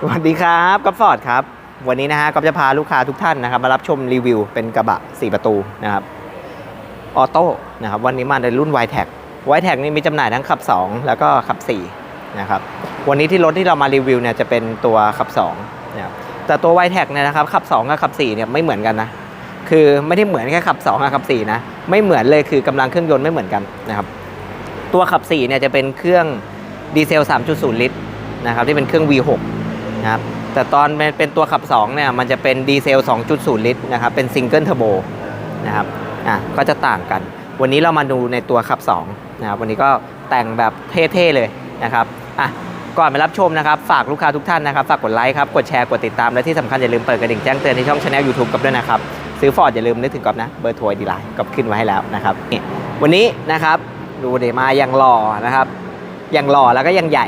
สวัสดีครับก๊อฟฟอร์ดครับ วันนี้นะฮะก๊อฟจะพาลูกค้าทุกท่านนะครับ มารับชมรีวิวเป็นกระบะ 4 ประตูนะครับออโต้นะครับวันนี้มาในรุ่น y t e c y t e c นี่มีจำหน่ายทั้งขับ 2 แล้วก็ขับ4นะครับวันนี้ที่รถที่เรามารีวิวเนี่ยจะเป็นตัวขับ2นะครับแต่ตัว y t e c เนี่ยนะครับขับ 2 กับขับ4เนี่ยไม่เหมือนกันนะคือไม่ได้เหมือนแค่ขับ 2 กับขับ4นะไม่เหมือนเลยคือกำลังเครื่องยนต์ไม่เหมือนกันนะครับตัวขับ4เนี่ยจะเป็นเครื่องดีเซล 3.0 ลิตรนะครับที่เป็นเครื่อง V6 นะครับแต่ตอนเป็นตัวขับ2เนี่ยมันจะเป็นดีเซล 2.0 ลิตรนะครับเป็นซิงเกิลเทอร์โบนะครับอะก็จะต่างกัน วันนี้เรามาดูในตัวขับ2นะครับวันนี้ก็แต่งแบบเท่ๆเลยนะครับอะก่อนไปรับชมนะครับ ฝากลูกค้าทุกท่านนะครับ ฝากกดไลค์ครับ กดแชร์กดติดตามและที่สำคัญอย่าลืมเปิดกระดิ่งแจ้งเตือนที่ช่องช anel YouTube กับด้วยนะครับ ซื้อฟอร์ดอย่าลืมนึกถึงก๊อฟนะ เบอร์โทรดีไลน์ก๊อฟขึ้นไว้ให้แล้วนะครับนี่วันนี้นะครับดูเดมายังหล่อนะครับยังหล่อแล้วก็ยังใหญ่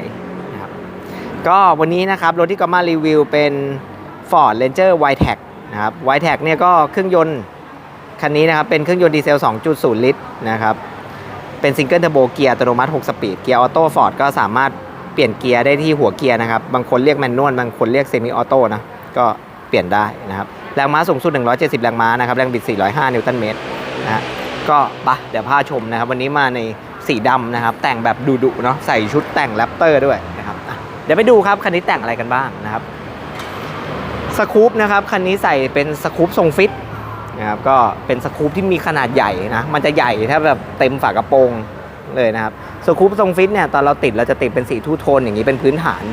ก็วันนี้นะครับรถที่ก๊อฟมารีวิวเป็น Ford Ranger w i t e c นะครับ w i t e c เนี่ยก็เครื่องยนต์คันนี้นะครับเป็นเครื่องยนต์ดีเซล 2.0 ลิตรนะครับ เป็นซิงเกิลเทอร์โบเกียร์อัตโนมัติ 6 สปีด เกียร์ออโต้ฟอร์ดก็สามารถเปลี่ยนเกียร์ได้ที่หัวเกียร์นะครับ บางคนเรียกแมนนวล บางคนเรียกเซมิออโต้นะ ก็เปลี่ยนได้นะครับ แรงม้าสูงสุด 170 แรงม้านะครับ แรงบิด 405 นิวตันเมตรนะฮะ ก็ปะเดี๋ยวพาชมนะครับ วันนี้มาในสีดำนะครับ แต่งแบบดุๆเนาะ ใส่ชุดแต่งแรปเตอร์ด้วยน ดี๋ยวไปดูครับคันนี้แต่งอะไรกันบ้างนะครับสกู๊ปนะครับคันนี้ใส่เป็นสกู๊ปทรงฟิตนะครับก็เป็นสกู๊ปที่มีขนาดใหญ่นะมันจะใหญ่ถ้าแบบเต็มฝากระโปรงเลยนะครับสกู๊ปทรงฟิตเนี่ยตอนเราติดเราจะติดเป็นสีทูโทนอย่างนี้เป็นพื้นฐาน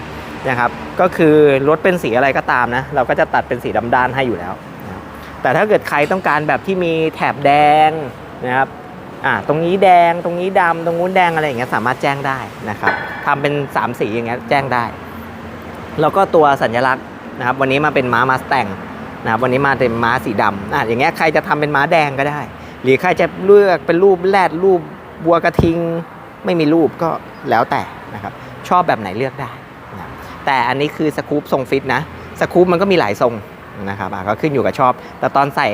นะครับก็คือรถเป็นสีอะไรก็ตามนะเราก็จะตัดเป็นสีดำด้านให้อยู่แล้วนะแต่ถ้าเกิดใครต้องการแบบที่มีแถบแดงนะครับ อ่าตรงนี้แดงตรงนี้ดำตรงนู้นแดงอะไรอย่างเงี้ยสามารถแจ้งได้นะครับทำเป็น 3 สีอย่างเงี้ยแจ้งได้ แล้วก็ตัวสัญลักษณ์นะครับวันนี้มาเป็นม้ามาสแตงนะครับวันนี้มาเป็นม้าสีดำอะอย่างเงี้ยใครจะทำเป็นม้าแดงก็ได้ หรือใครจะเลือกเป็นรูปแรดรูปบัวกระทิง ไม่มีรูปก็แล้วแต่นะครับชอบแบบไหนเลือกได้นะแต่อันนี้คือสกู๊ปทรงฟิตนะสกู๊ปมันก็มีหลายทรงนะครับก็ขึ้นอยู่กับชอบ แต่ตอนใส่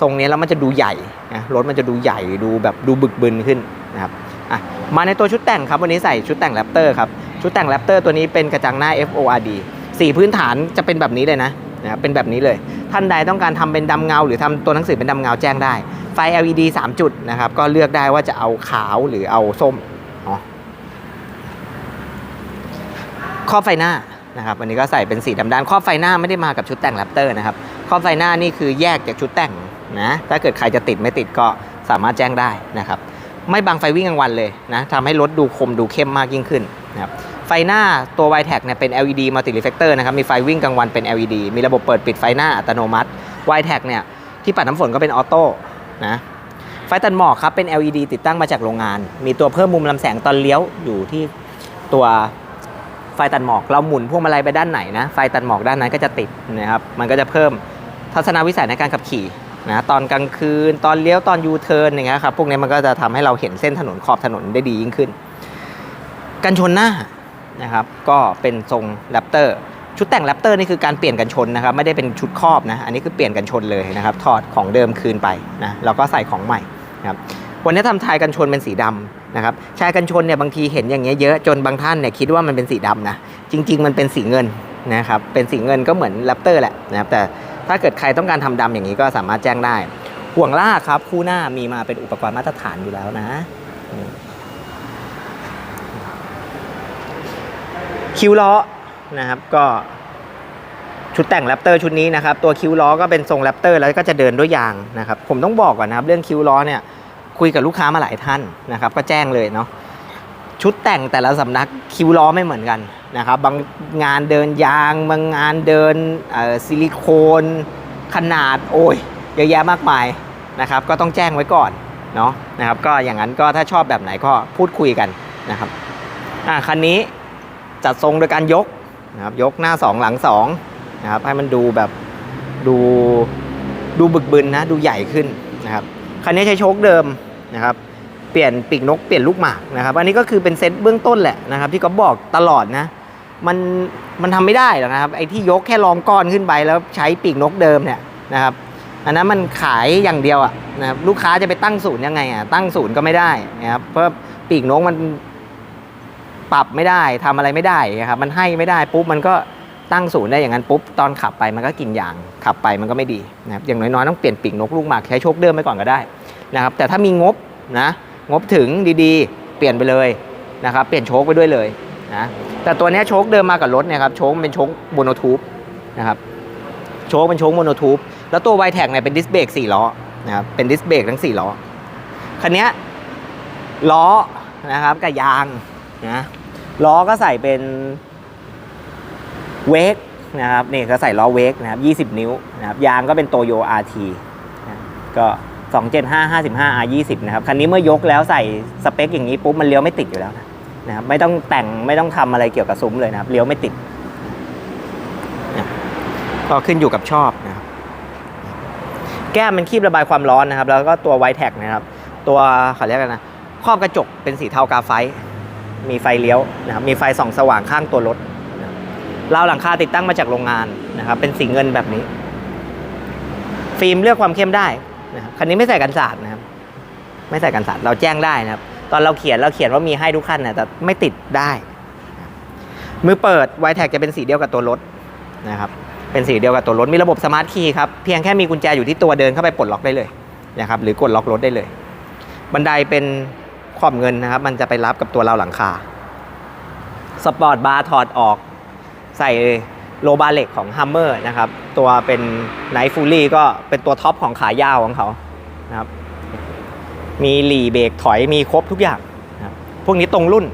ทรงนี้แล้วมันจะดูใหญ่นะรถมันจะดูใหญ่ดูแบบดูบึกบึนขึ้นนะครับอะมาในตัวชุดแต่งครับวันนี้ใส่ชุดแต่งแรปเตอร์ครับชุดแต่งแรปเตอร์ตัวนี้เป็นกระจังหน้า FORD สีพื้นฐานจะเป็นแบบนี้เลยนะนะครับเป็นแบบนี้เลย ท่านใดต้องการทำเป็นดำเงา หรือทำตัวหนังสือเป็นดำเงาแจ้งได้ ไฟ LED 3 จุดนะครับก็เลือกได้ว่าจะเอาขาวหรือเอาส้มอ๋อครอบไฟหน้านะครับวันนี้ก็ใส่เป็นสีดำด้านครอบไฟหน้าไม่ได้มากับชุดแต่งแรปเตอร์นะครับครอบไฟหน้านี่คือแยกจากชุดแต่ง นะถ้าเกิดใครจะติดไม่ติดก็สามารถแจ้งได้นะครับ ไม่บังไฟวิ่งกลางวันเลยนะทำให้รถดูคมดูเข้มมากยิ่งขึ้นนะครับไฟหน้าตัว y t e c เนี่ยเป็น LED multi reflector นะครับ มีไฟวิ่งกลางวันเป็น LED มีระบบเปิดปิดไฟหน้าอัตโนมัติ y t e c เนี่ยที่ปัดน้ำฝนก็เป็นออโต้นะไฟตัดหมอกครับเป็น LED ติดตั้งมาจากโรงงาน มีตัวเพิ่มมุมลำแสงตอนเลี้ยวอยู่ที่ตัวไฟตัดหมอกเราหมุนพวงมาลัยไปด้านไหนนะไฟตัดหมอกด้านนั้นก็จะติดนะครับมันก็จะเพิ่มทัศนวิสัยในการขับขี่ นะตอนกลางคืนตอนเลี้ยวตอนยูเทิร์นอย่างเงี้ยครับพวกนี้มันก็จะทำให้เราเห็นเส้นถนนขอบถนนได้ดียิ่งขึ้น กันชนหน้านะครับก็เป็นทรงแรปเตอร์ชุดแต่งแรปเตอร์นี่คือการเปลี่ยนกันชนนะครับไม่ได้เป็นชุดครอบนะอันนี้คือเปลี่ยนกันชนเลยนะครับถอดของเดิมคืนไปนะแล้วก็ใส่ของใหม่นะครับวันนี้ทำทายกันชนเป็นสีดำนะครับชายกันชนเนี่ยบางทีเห็นอย่างเงี้ยเยอะจนบางท่านเนี่ยคิดว่ามันเป็นสีดำนะจริง ๆ มันเป็นสีเงินนะครับเป็นสีเงินก็เหมือนแรปเตอร์แหละนะครับแต่ ถ้าเกิดใครต้องการทำดำอย่างนี้ก็สามารถแจ้งได้ ห่วงลากครับ คู่หน้ามีมาเป็นอุปกรณ์มาตรฐานอยู่แล้วนะ คิ้วล้อนะครับก็ชุดแต่งแรปเตอร์ชุดนี้นะครับ ตัวคิ้วล้อก็เป็นทรงแรปเตอร์แล้วก็จะเดินด้วยยางนะครับ ผมต้องบอกก่อนนะครับ เรื่องคิ้วล้อเนี่ยคุยกับลูกค้ามาหลายท่านนะครับ ก็แจ้งเลยเนาะ ชุดแต่งแต่ละสำนักคิวล้อไม่เหมือนกันนะครับบางงานเดินยางบางงานเดินซิลิโคนขนาดโอ้ยเยอะแยะมากมายนะครับก็ต้องแจ้งไว้ก่อนเนาะนะครับก็อย่างนั้นก็ถ้าชอบแบบไหนก็พูดคุยกันนะครับอ่าคันนี้จัดทรงโดยการยกนะครับยกหน้า 2 หลัง2นะครับให้มันดูแบบดูดูบึกบึนนะดูใหญ่ขึ้นนะครับคันนี้ใช้โชคเดิมนะครับ เปลี่ยนปีกนกเปลี่ยนลูกหมากนะครับอันนี้ก็คือเป็นเซตเบื้องต้นแหละนะครับที่เขาบอกตลอดนะมันมันทำไม่ได้หรอกนะครับไอ้ที่ยกแค่รองก้อนขึ้นไปแล้วใช้ปีกนกเดิมเนี่ยนะครับอันนั้นมันขายอย่างเดียวอะนะครับลูกค้าจะไปตั้งศูนย์ยังไงอะตั้งศูนย์ก็ไม่ได้นะครับเพราะปีกนกมันปรับไม่ได้ทำอะไรไม่ได้นะครับมันให้ไม่ได้ปุ๊บมันก็ตั้งศูนย์ได้อย่างนั้นปุ๊บตอนขับไปมันก็กินยางขับไปมันก็ไม่ดีนะครับอย่างน้อยๆต้องเปลี่ยนปีกนกลูกหมากใช้โชคเดิมไปก่อนก็ได้นะครับแต่ถ้ามีงบนะ งบถึงดีๆ เปลี่ยนไปเลยนะครับ เปลี่ยนโชคไปด้วยเลยนะแต่ตัวนี้โชคเดิมมากับรถเนี่ยครับโชคเป็นโชคโมโนทูบนะครับโชคเป็นโชคโมโนทูบแล้วตัวไวแท็กเนี่ยเป็นดิสเบรกสี่ล้อนะครับเป็นดิสเบรกทั้งสี่ล้อคันนี้ล้อนะครับกับยางนะล้อก็ใส่เป็นเวกนะครับนี่ก็ใส่ล้อเวกนะครับ20 นิ้วนะครับยางก็เป็นโตโย RT นะก็ 275 55 R 20 นะครับคันนี้เมื่อยกแล้วใส่สเปคอย่างนี้ปุ๊บมันเลี้ยวไม่ติดอยู่แล้วนะครับไม่ต้องแต่งไม่ต้องทำอะไรเกี่ยวกับซุ้มเลยนะครับเลี้ยวไม่ติดนะก็ขึ้นอยู่กับชอบนะครับแก้มมันคีบระบายความร้อนนะครับ แล้วก็ตัวไวแท็กนะครับ ตัวเขาเรียกกันนะครอบกระจกเป็นสีเทากาไฟ มีไฟเลี้ยวนะครับมีไฟส่องสว่างข้างตัวรถราวหลังคาติดตั้งมาจากโรงงานนะครับ เป็นสีเงินแบบนี้ ฟิล์มเลือกความเข้มได้ นะครับคันนี้ไม่ใส่กันสาดนะครับไม่ใส่กันสาดเราแจ้งได้นะครับ ตอนเราเขียนเราเขียนว่ามีให้ทุกขั้นนะแต่ไม่ติดได้มือเปิดไวแท็กจะเป็นสีเดียวกับตัวรถนะครับเป็นสีเดียวกับตัวรถมีระบบสมาร์ทคีย์ครับเพียงแค่มีกุญแจอยู่ที่ตัวเดินเข้าไปปลดล็อกได้เลยนะครับหรือกดล็อกรถได้เลย บันไดเป็นขอบเงินนะครับ มันจะไปรับกับตัวราวหลังคาสปอร์ตบาร์ถอดออก ใส่ โลบาเล็กของ Hummer นะครับ ตัวเป็นไนท์ฟูลี่ก็เป็นตัวท็อปของขายาวของเขานะครับ มีหลีเบรกถอยมีครบทุกอย่างนะครับพวกนี้ตรงรุ่น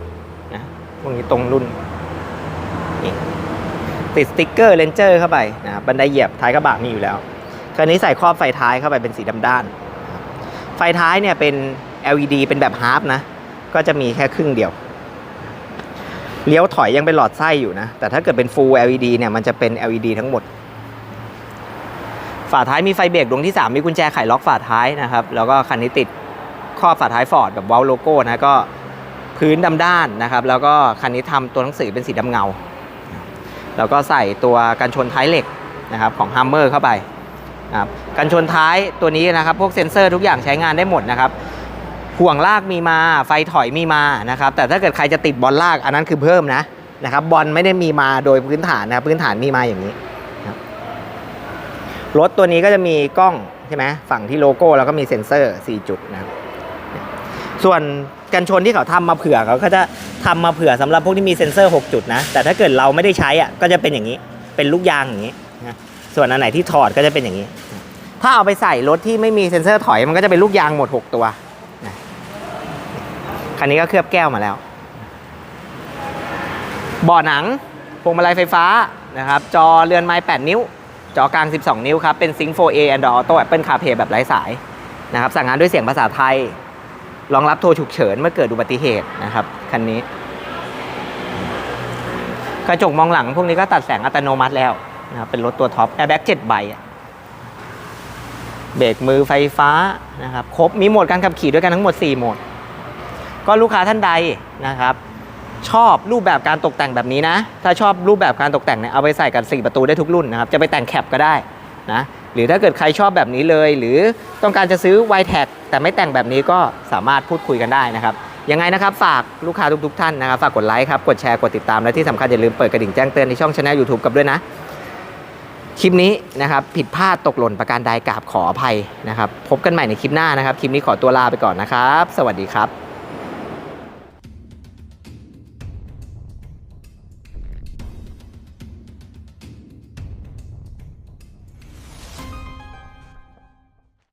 นะพวกนี้ตรงรุ่น ติดสติ๊กเกอร์เลนเจอร์เข้าไปนะครับบันไดเหยียบท้ายกระบะมีอยู่แล้วคันนี้ใส่ครอบไฟท้ายเข้าไปเป็นสีดำด้าน ไฟท้ายเนี่ยเป็น LED เป็นแบบฮาร์ปนะ ก็จะมีแค่ครึ่งเดียว เลี้ยวถอยยังเป็นหลอดไส้อยู่นะ แต่ถ้าเกิดเป็น Full LED เนี่ยมันจะเป็น LED ทั้งหมด ฝาท้ายมีไฟเบรกดวงที่ 3 มีกุญแจไขล็อกฝาท้ายนะครับ แล้วก็คันนี้ติดครอบฝาท้ายฟอร์ดแบบวอลโลโก้นะก็พื้นดำด้านนะครับ แล้วก็คันนี้ทำตัวหนังสือเป็นสีดำเงา แล้วก็ใส่ตัวกันชนท้ายเหล็กนะครับของ Hummer เข้าไปนะครับกันชนท้ายตัวนี้นะครับ พวกเซ็นเซอร์ทุกอย่างใช้งานได้หมดนะครับ ห่วงลากมีมาไฟถอยมีมานะครับแต่ถ้าเกิดใครจะติดบอลลากอันนั้นคือเพิ่มนะนะครับบอลไม่ได้มีมาโดยพื้นฐานนะพื้นฐานมีมาอย่างนี้รถตัวนี้ก็จะมีกล้องใช่ไหมฝั่งที่โลโก้แล้วก็มีเซ็นเซอร์ 4 จุดนะครับส่วนกันชนที่เขาทำมาเผื่อเขาก็จะทำมาเผื่อสำหรับพวกที่มีเซ็นเซอร์ 6 จุดนะแต่ถ้าเกิดเราไม่ได้ใช้อะก็จะเป็นอย่างนี้เป็นลูกยางอย่างนี้นะส่วนอันไหนที่ถอดก็จะเป็นอย่างนี้ ถ้าเอาไปใส่รถที่ไม่มีเซ็นเซอร์ถอยมันก็จะเป็นลูกยางหมด 6 ตัว คันนี้ก็เคลือบแก้วมาแล้วบาะหนังพวงมาลัยไฟฟ้านะครับ จอเรือนไม้ 8 นิ้ว จอกลาง 12 นิ้วครับ เป็น Sync 4A Android Auto Apple CarPlay แบบไร้สายนะครับ สั่งงานด้วยเสียงภาษาไทย รองรับโทรฉุกเฉินเมื่อเกิดอุบัติเหตุนะครับ คันนี้ กระจกมองหลังพวกนี้ก็ตัดแสงอัตโนมัติแล้วนะครับ เป็นรถตัวท็อปแอร์แบ็ก7ใบเบรกมือไฟฟ้านะครับ ครบ มีโหมดการขับขี่ด้วยกันทั้งหมด 4 โหมด ก็ลูกค้าท่านใดนะครับ ชอบรูปแบบการตกแต่งแบบนี้นะ ถ้าชอบรูปแบบการตกแต่งเนี่ยเอาไปใส่กัน4ประตูได้ทุกรุ่นนะครับ จะไปแต่งแคปก็ได้นะหรือถ้าเกิดใครชอบแบบนี้เลย หรือต้องการจะซื้อ y t แท็แต่ไม่แต่งแบบนี้ก็สามารถพูดคุยกันได้นะครับยังไงนะครับ ฝากลูกค้าทุกๆท่านนะครับ ฝากกดไลค์ครับ กดแชร์ กดติดตาม และที่สำคัญอย่าลืมเปิดกระดิ่งแจ้งเตือนในช่องช anel YouTube กับด้วยนะ คลิปนี้นะครับ ผิดพลาดตกหล่นประการใดกราบขออภัยนะครับ พบกันใหม่ในคลิปหน้านะครับ คลิปนี้ขอตัวลาไปก่อนนะครับ สวัสดีครับ